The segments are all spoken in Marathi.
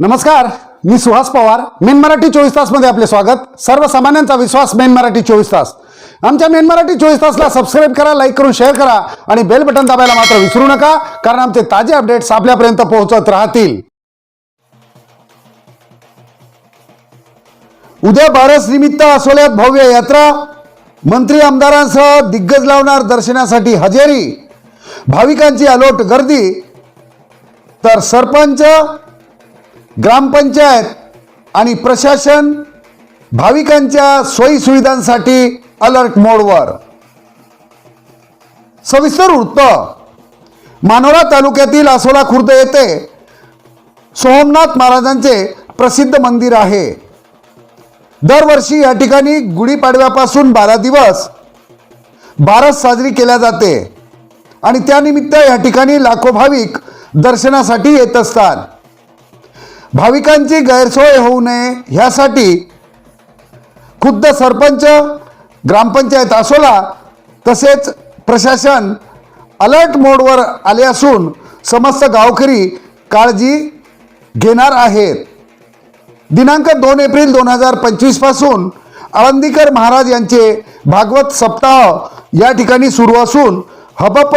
नमस्कार मी सुहास पवार. मेन मराठी चोवीस तासमध्ये आपले स्वागत. सर्वसामान्यांचा विश्वास मेन मराठी चोवीस तास. आमच्या मेन मराठी चोवीस तासला सबस्क्राईब करा लाईक करून शेअर करा आणि बेल बटन दाबायला मात्र विसरू नका कारण आमचे ताजे अपडेट्स आपल्यापर्यंत पोहोचत राहतील. उद्या बारस निमित्त असोल्यात भव्य यात्रा. मंत्री आमदारांसह दिग्गज लावणार दर्शनासाठी हजेरी. भाविकांची अलोट गर्दी. तर सरपंच ग्रामपंचायत आणि प्रशासन भाविकांच्या सोयी सुविधांसाठी अलर्ट मोडवर. सविस्तर वृत्त. मानोरा तालुक्यातील आसोला खुर्द येथे सोमनाथ महाराजांचे प्रसिद्ध मंदिर आहे. दरवर्षी या ठिकाणी गुढीपाडव्यापासून बारा दिवस बारस साजरी केल्या जाते आणि त्यानिमित्त या ठिकाणी लाखो भाविक दर्शनासाठी येत असतात. भाविकांची गैरसोय होऊ नये ह्यासाठी खुद्द सरपंच ग्रामपंचायत असोला तसेच प्रशासन अलर्ट मोडवर आले असून समस्त गावकरी काळजी घेणार आहेत. दिनांक दोन एप्रिल दोन हजार पंचवीसपासून आळंदीकर महाराज यांचे भागवत सप्ताह या ठिकाणी सुरू असून हबप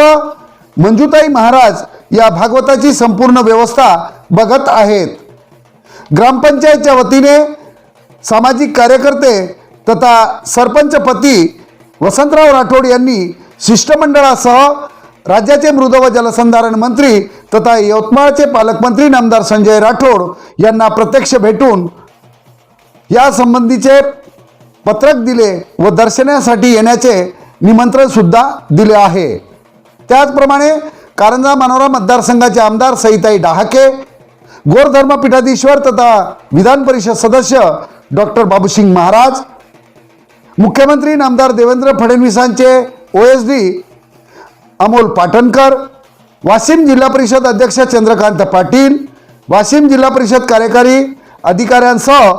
मंजुताई महाराज या भागवताची संपूर्ण व्यवस्था बघत आहेत. ग्रामपंचायतच्या वतीने सामाजिक कार्यकर्ते तथा सरपंचपती वसंतराव राठोड यांनी शिष्टमंडळासह राज्याचे मृद व जलसंधारण मंत्री तथा यवतमाळचे पालकमंत्री नामदार संजय राठोड यांना प्रत्यक्ष भेटून या संबंधीचे पत्रक दिले व दर्शनासाठी येण्याचे निमंत्रणसुद्धा दिले आहे. त्याचप्रमाणे कारंजा मनोरा मतदारसंघाचे आमदार सईताई डहाके गोरधर्म पीठाधीश्वर तथा विधान परिषद सदस्य डॉक्टर बाबूसिंग महाराज मुख्यमंत्री नामदार Devendra फडणवीसांचे O S D Amol Patankar Washim जिल्हा परिषद अध्यक्ष चंद्रकांत पाटील वाशिम जिल्हा परिषद कार्यकारी अधिकाऱ्यांसह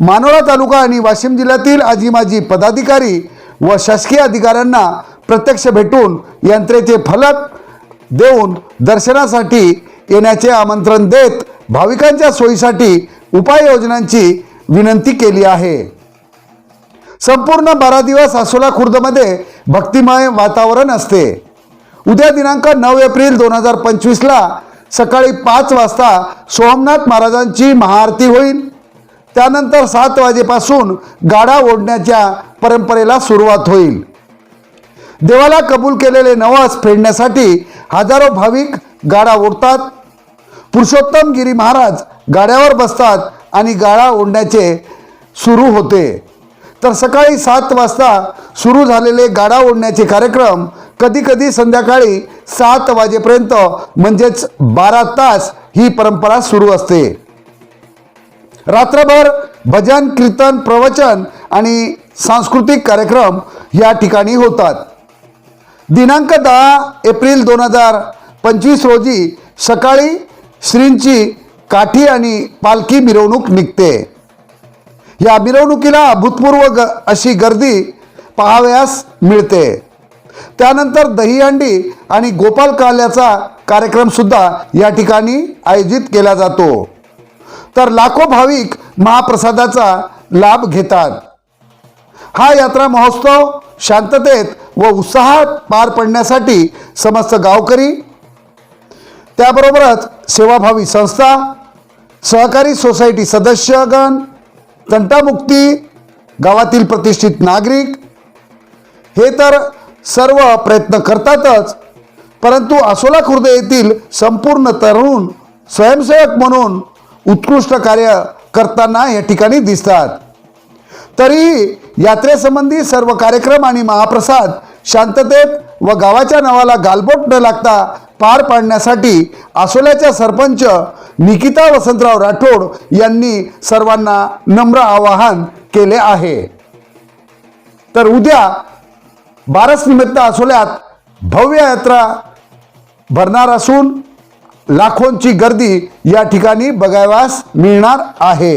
मानोरा तालुका आणि वाशिम जिल्ह्यातील आजी माजी पदाधिकारी व शासकीय अधिकाऱ्यांना प्रत्यक्ष भेटून यंत्रेचे फलक देऊन दर्शनासाठी येण्याचे आमंत्रण देत भाविकांच्या सोयीसाठी उपाययोजनांची विनंती केली आहे. संपूर्ण बारा दिवस आसोला खुर्दमध्ये भक्तिमय वातावरण असते. उद्या दिनांक नऊ एप्रिल दोन हजार पंचवीसला सकाळी पाच वाजता सोमनाथ महाराजांची महाआरती होईल. त्यानंतर सात वाजेपासून गाडा ओढण्याच्या परंपरेला सुरुवात होईल. देवाला कबूल केलेले नवस फेडण्यासाठी हजारो भाविक गाडा ओढतात. पुरुषोत्तम गिरी महाराज गाड्यावर बसतात आणि गाडा ओढण्याचे सुरू होते. तर सकाळी सात वाजता सुरू झालेले गाडा ओढण्याचे कार्यक्रम कधीकधी संध्याकाळी सात वाजेपर्यंत म्हणजेच बारा तास ही परंपरा सुरू असते. रात्रभर भजन कीर्तन प्रवचन आणि सांस्कृतिक कार्यक्रम या ठिकाणी होतात. दिनांक दहा एप्रिल दोन हजार पंचवीस रोजी सकाळी श्रींची काठी आणि पालखी मिरवणूक निघते. या मिरवणुकीला अभूतपूर्व ग अशी गर्दी पाहावयास मिळते. त्यानंतर दहीहंडी आणि गोपाल काल्याचा कार्यक्रमसुद्धा या ठिकाणी आयोजित केला जातो. तर लाखो भाविक महाप्रसादाचा लाभ घेतात. हा यात्रा महोत्सव शांततेत व उत्साहात पार पडण्यासाठी समस्त गावकरी त्याबरोबरच सेवाभावी संस्था सहकारी सोसायटी सदस्यगण तंटामुक्ती गावातील प्रतिष्ठित नागरिक हे तर सर्व प्रयत्न करतातच परंतु आसोला खुर्द येथील संपूर्ण तरुण स्वयंसेवक म्हणून उत्कृष्ट कार्य करताना या ठिकाणी दिसतात. तरीही यात्रेसंबंधी सर्व कार्यक्रम आणि महाप्रसाद शांततेत व गावाच्या नावाला गालबोट न लागता पार पाडण्यासाठी आसोल्याच्या सरपंच निकिता वसंतराव राठोड यांनी सर्वांना नम्र आवाहन केले आहे. तर उद्या बारस निमित्त आसोल्यात भव्य यात्रा भरणार असून लाखोंची गर्दी या ठिकाणी बघावास मिळणार आहे.